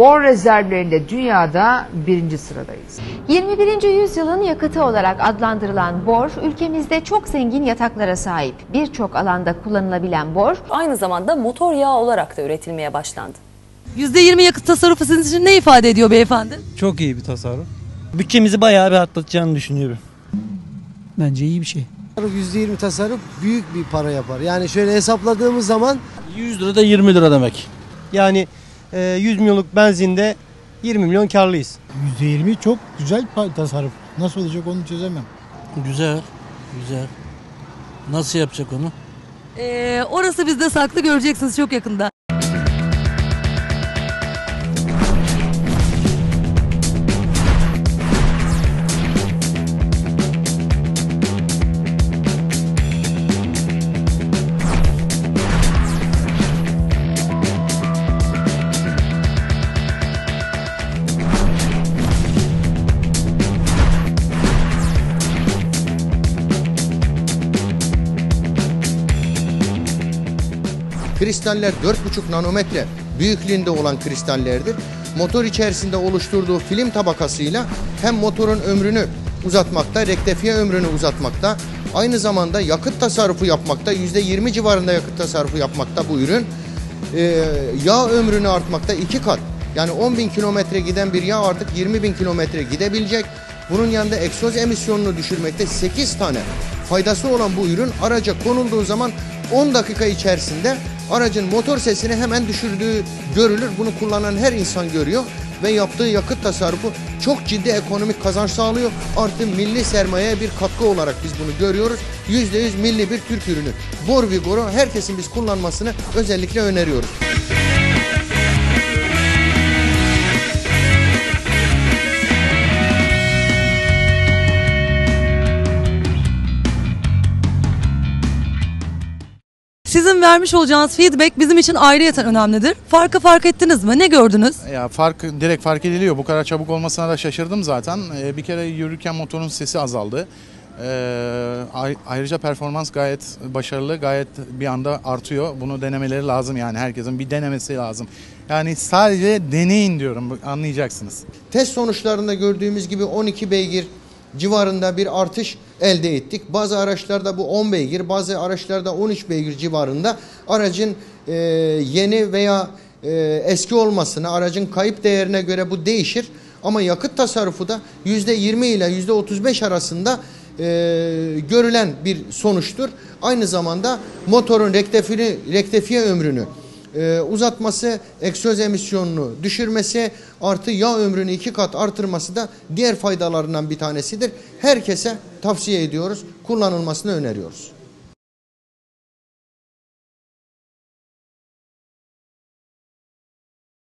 Bor rezervlerinde dünyada birinci sıradayız. 21. yüzyılın yakıtı olarak adlandırılan bor, ülkemizde çok zengin yataklara sahip. Birçok alanda kullanılabilen bor, Aynı zamanda motor yağı olarak da üretilmeye başlandı. %20 yakıt tasarrufu sizin için ne ifade ediyor beyefendi? Çok iyi bir tasarruf. Bütçemizi bayağı bir atlatacağını düşünüyorum. Bence iyi bir şey. %20 tasarruf büyük bir para yapar. Yani şöyle hesapladığımız zaman 100 lira da 20 lira demek. Yani 100 milyonluk benzinde 20 milyon karlıyız. %20 çok güzel tasarruf. Nasıl olacak onu çözemem. Güzel, güzel. Nasıl yapacak onu? Ee, orası bizde saklı göreceksiniz çok yakında. Kristaller 4,5 nanometre büyüklüğünde olan kristallerdir. Motor içerisinde oluşturduğu film tabakasıyla hem motorun ömrünü uzatmakta, rektifiye ömrünü uzatmakta, aynı zamanda yakıt tasarrufu yapmakta, %20 civarında yakıt tasarrufu yapmakta bu ürün. Ee, yağ ömrünü artmakta iki kat. Yani 10 bin kilometre giden bir yağ artık 20 bin kilometre gidebilecek. Bunun yanında egzoz emisyonunu düşürmekte 8 tane faydası olan bu ürün araca konulduğu zaman 10 dakika içerisinde aracın motor sesini hemen düşürdüğü görülür. Bunu kullanan her insan görüyor ve yaptığı yakıt tasarrufu çok ciddi ekonomik kazanç sağlıyor. Artı milli sermayeye bir katkı olarak biz bunu görüyoruz. %100 milli bir Türk ürünü. Bor Vigor'u herkesin biz kullanmasını özellikle öneriyoruz. Sizin vermiş olacağınız feedback bizim için ayrıyeten önemlidir. Farkı fark ettiniz mi? Ne gördünüz? Ya fark direkt fark ediliyor. Bu kadar çabuk olmasına da şaşırdım zaten. Ee, bir kere yürürken motorun sesi azaldı. Ee, ay- ayrıca performans gayet başarılı, gayet bir anda artıyor. Bunu denemeleri lazım yani herkesin bir denemesi lazım. Yani sadece deneyin diyorum anlayacaksınız. Test sonuçlarında gördüğümüz gibi 12 beygir civarında bir artış elde ettik. Bazı araçlarda bu 10 beygir, bazı araçlarda 13 beygir civarında aracın e, yeni veya e, eski olmasına, aracın kayıp değerine göre bu değişir. Ama yakıt tasarrufu da %20 ile %35 arasında e, görülen bir sonuçtur. Aynı zamanda motorun rektifiye, rektifiye ömrünü e, uzatması, egzoz emisyonunu düşürmesi artı yağ ömrünü iki kat artırması da diğer faydalarından bir tanesidir. Herkese tavsiye ediyoruz, kullanılmasını öneriyoruz.